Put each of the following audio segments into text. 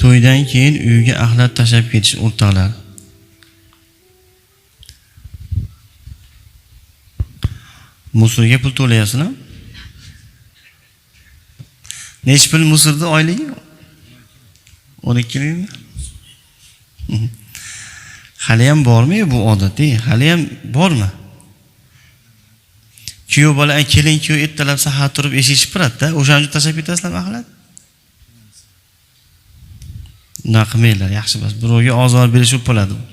to'ydan keyin uyga axlat tashlab ketish o'rtoqlar. Musorga pul to'layapsizlar nechi pul musorni oyligi o'n ikki mingmi haliyam bormi bu odat haliyam bormi? Kuyov bola kelin kuyov ertalab sahar turib eshik shipiradida o'shani uchun tashlab ketasizlarmi axlat unaqa qilmanglar yaxshi emas birovga ozor berish bo'lib qoladi bu.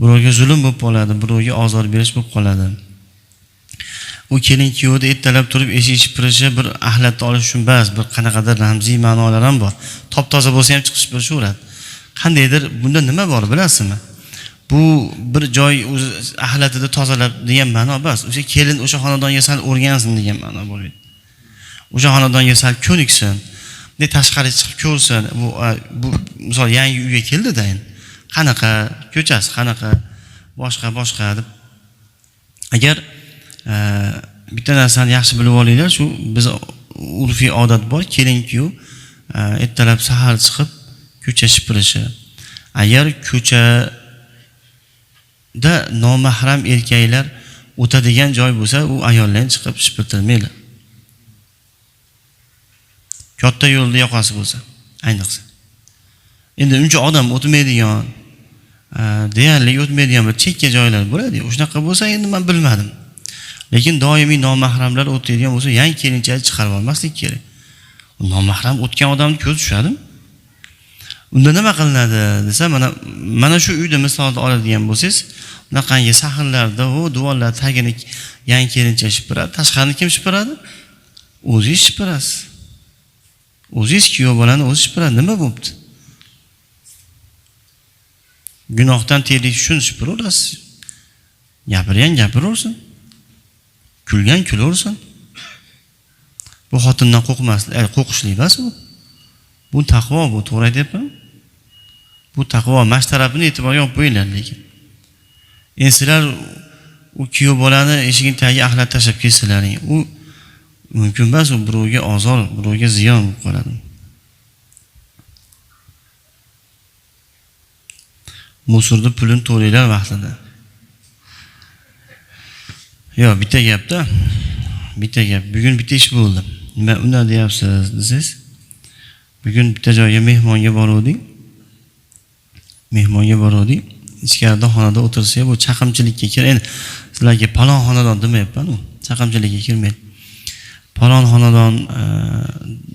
birovga zulm bo'lib qoladi birovga ozor berish bo'lib qoladi u kelin kuyovni ertalab turib eshik shipirishi bir axlatni olish uchun emas bir qanaqadir ramziy ma'nolar ham bor top toza bo'lsa ham chiqib shipirishaveradi qandaydir bunda nima bor bilasizmi bu bir joy o'zi axlatida tozalab degan ma'no emas. O'sha kelin o'sha xonadonga sal o'rgansin degan ma'no bo'ladi o'sha xonadonga sal ko'niksin bunday tashqariga chiqib ko'rsin bu bu misol yangi uyga keldida endi qanaqa ko'chasi qanaqa boshqa boshqa deb. Agar e, bitta narsani yaxshi bilib olinglar shu biz urfiy odat bor kelin kuyov ertalab sahar chiqib ko'cha shipirishi agar ko'cha da nomahram erkaklar o'tadigan joy bo'lsa u ayollarni chiqib shipirtirmanglar katta yo'lni yoqasi bo'lsa ayniqsa. Endi uncha odam o'tmaydigan deyarli o'tmaydigan bir chekka joylar bo'ladi shunaqa bo'lsa endi man bilmadim. Lekin doimiy nomahramlar o'tadigan bo'lsa yangi kelinchakni chiqarib olmaslik kerak. Nomahram o'tgan odamni ko'zi tushadimi unda nima qilinadi desa mana mana shu uyni misolni oladigan bo'lsangiz bunaqangi sahnlarda u devorlar tagini yangi kelincha shipiradi tashqarini kim shipiradi? O'zingiz shipirasiz. O'zingiz kuyov bolani o'zi shipiradi. Nima bo'libdi? Gunohdan terlik uchun shipiraverasiz. Gapirgan gapiraversin. Kulgan kulaversin. Bu xotindan qo'rqmaslik qo'rqishlik emas bu bu taqvo bu to'g'ri aytyapmanmi bu taqvo mana shu tarafini e'tiborga olib qo'yinglar lekin endi sizlar u kuyov bolani eshigini tagiga axlat tashlab ketsalaring u mumkin emas u birovga ozor birovga ziyon bo'lib qoladi. Musurni pulini to'langlar vaqtida. Yo'q bitta gapda bitta gap. Bugun bitta ish bo'ldi. Nima unda deyapsiz desangiz bugun bitta joyga mehmonga boruvdik mehmonga boruvdik. Ichkarida xonada o'tirsak bu chaqimchilikka kir endi sizlarga palon xonadon demayapman u chaqimchilikka kirmaydi. Palon xonadon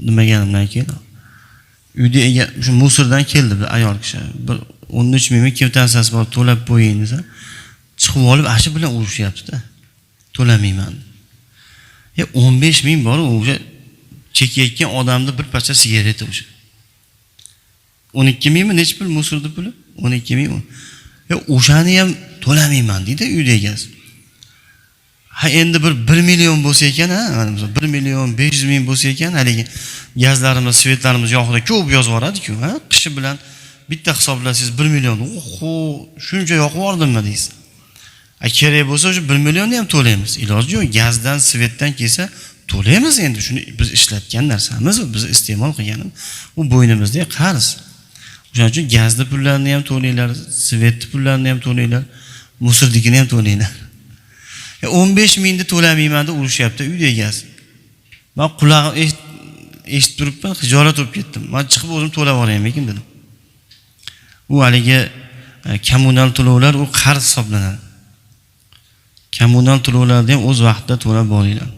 nimaganimdan demaganimdan keyin uyni ega shu musordan keldi bir ayol kishi. Bir o'n uch mingmi kvitansiyasi bor to'lab qo'ying desa chiqib olib ana bilan urushyaptida to'lamayman. E o'n besh ming bor o'sha chekayotgan odamni bir parcha sigareta o'sha. o'n ikki mingmi nechi pul musorni puli? O'n ikki ming yo o'shani ham to'lamayman deydi uyni egasi. Ha endi bir bir million bo'lsa ekan ha bir million besh yuz ming bo'lsa ekan haligi gazlarimiz svetlarimiz yoqida ko'p yozib yuboradiku ha qishi bilan bitta hisoblasangiz bir million oho shuncha yoqib yubordimmi deysiz. A kerak bo'lsa o'sha bir millionni ham to'laymiz. Iloji yo'q gazdan svetdan kelsa to'laymiz endi shuni biz ishlatgan narsamiz u biz iste'mol qilganimiz u bo'ynimizdagi qarz. O'shaning uchun gazni pullarini ham to'langlar svetni pullarini ham to'langlar musornikini ham to'langlar o'n besh mingni to'lamayman deb urushyapti uyda egasi man qulog'im eshitib turibman hijolat bo'lib ketdim. Man chiqib o'zim to'lab yuboraymikin dedim. U haligi e, kommunal to'lovlar u qarz hisoblanadi. Kommunal to'lovlarni ham o'z vaqtida to'lab boringlar